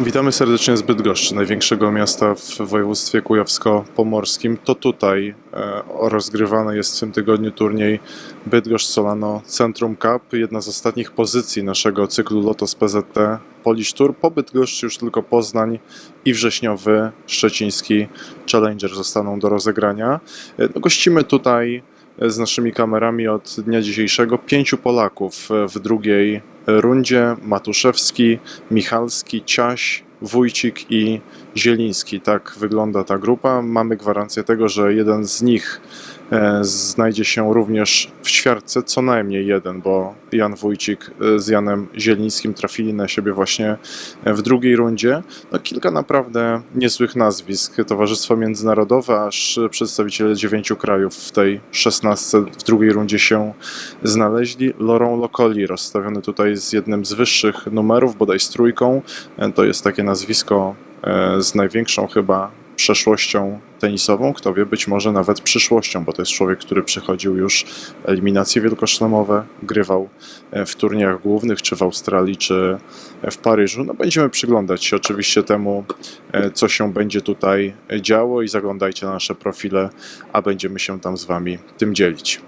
Witamy serdecznie z Bydgoszczy, największego miasta w województwie kujawsko-pomorskim. To tutaj e, rozgrywany jest w tym tygodniu turniej Bydgoszcz Solano Centrum Cup, jedna z ostatnich pozycji naszego cyklu Lotos PZT Polish Tour. Po Bydgoszczy już tylko Poznań i wrześniowy szczeciński Challenger zostaną do rozegrania. E, no, gościmy tutaj z naszymi kamerami od dnia dzisiejszego pięciu Polaków e, w drugiej rundzie. Matuszewski, Michalski, Ciaś, Wójcik i Zieliński. Tak wygląda ta grupa. Mamy gwarancję tego, że jeden z nich znajdzie się również w ćwiartce, co najmniej jeden, bo Jan Wójcik e, z Janem Zielińskim trafili na siebie właśnie e, w drugiej rundzie. No, kilka naprawdę niezłych nazwisk. Towarzystwo Międzynarodowe, aż przedstawiciele dziewięciu krajów w tej szesnastce w drugiej rundzie się znaleźli. Laurent Locoli rozstawiony tutaj z jednym z wyższych numerów, bodaj z trójką. E, To jest takie nazwisko e, z największą chyba przeszłością tenisową, kto wie, być może nawet przyszłością, bo to jest człowiek, który przechodził już eliminacje wielkoszlemowe, grywał e, w turniejach głównych, czy w Australii, czy w Paryżu. No będziemy przyglądać się oczywiście temu, e, co się będzie tutaj działo i zaglądajcie na nasze profile, a będziemy się tam z Wami tym dzielić.